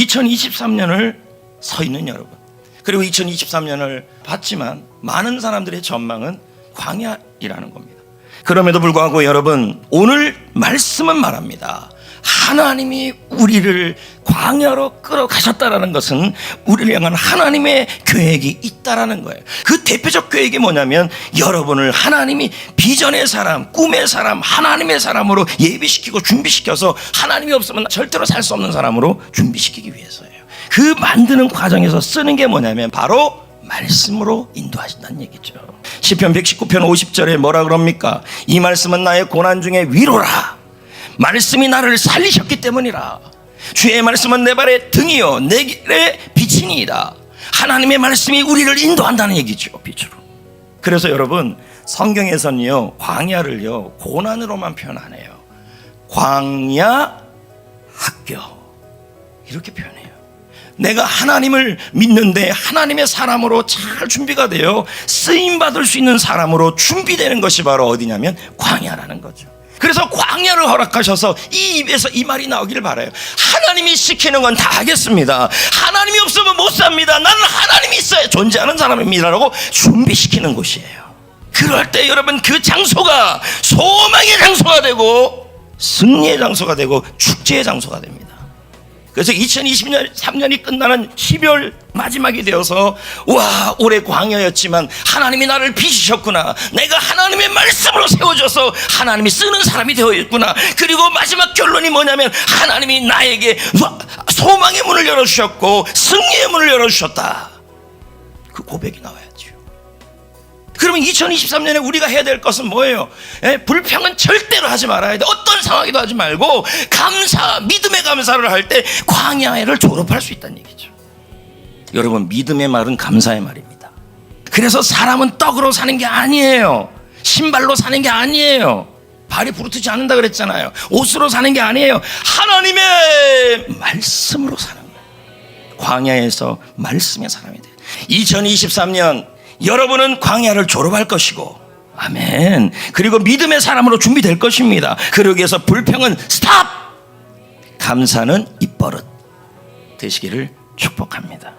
2023년을 서 있는 여러분. 그리고 2023년을 봤지만 많은 사람들의 전망은 광야이라는 겁니다. 그럼에도 불구하고 여러분 오늘 말씀은 말합니다. 하나님이 우리를 광야로 끌어가셨다라는 것은 우리를 향한 하나님의 계획이 있다라는 거예요. 그 대표적 계획이 뭐냐면 여러분을 하나님이 비전의 사람, 꿈의 사람, 하나님의 사람으로 예비시키고 준비시켜서 하나님이 없으면 절대로 살 수 없는 사람으로 준비시키기 위해서예요. 그 만드는 과정에서 쓰는 게 뭐냐면 바로 말씀으로 인도하신다는 얘기죠. 시편 119편 50절에 뭐라 그럽니까? 이 말씀은 나의 고난 중에 위로라. 말씀이 나를 살리셨기 때문이라. 주의 말씀은 내 발의 등이요 내 길의 빛이니이다. 하나님의 말씀이 우리를 인도한다는 얘기죠. 빛으로. 그래서 여러분 성경에서는요 광야를요 고난으로만 표현 안 해요. 광야 학교 이렇게 표현해요. 내가 하나님을 믿는데 하나님의 사람으로 잘 준비가 되어 쓰임 받을 수 있는 사람으로 준비되는 것이 바로 어디냐면 광야라는 거죠. 그래서 광야를 허락하셔서 이 입에서 이 말이 나오기를 바라요. 하나님이 시키는 건 다 하겠습니다. 하나님이 없으면 못 삽니다. 나는 하나님이 있어야 존재하는 사람입니다라고 준비시키는 곳이에요. 그럴 때 여러분 그 장소가 소망의 장소가 되고 승리의 장소가 되고 축제의 장소가 됩니다. 그래서 2020년 3년이 끝나는 12월 마지막이 되어서 와 올해 광야였지만 하나님이 나를 빚으셨구나. 내가 하나님의 말씀으로 세워져서 하나님이 쓰는 사람이 되어 있구나. 그리고 마지막 결론이 뭐냐면 하나님이 나에게 와, 소망의 문을 열어주셨고 승리의 문을 열어주셨다. 그 고백이 나와야죠 그러면 2023년에 우리가 해야 될 것은 뭐예요? 예, 불평은 절대로 하지 말아야 돼. 어떤 상황에도 하지 말고 감사, 믿음의 감사를 할 때 광야를 졸업할 수 있다는 얘기죠. 여러분 믿음의 말은 감사의 말입니다. 그래서 사람은 떡으로 사는 게 아니에요. 신발로 사는 게 아니에요. 발이 부르트지 않는다 그랬잖아요. 옷으로 사는 게 아니에요. 하나님의 말씀으로 사는 거예요. 광야에서 말씀의 사람이 돼요. 2023년 여러분은 광야를 졸업할 것이고 아멘. 그리고 믿음의 사람으로 준비될 것입니다. 그러기 위해서 불평은 스탑! 감사는 입버릇 되시기를 축복합니다.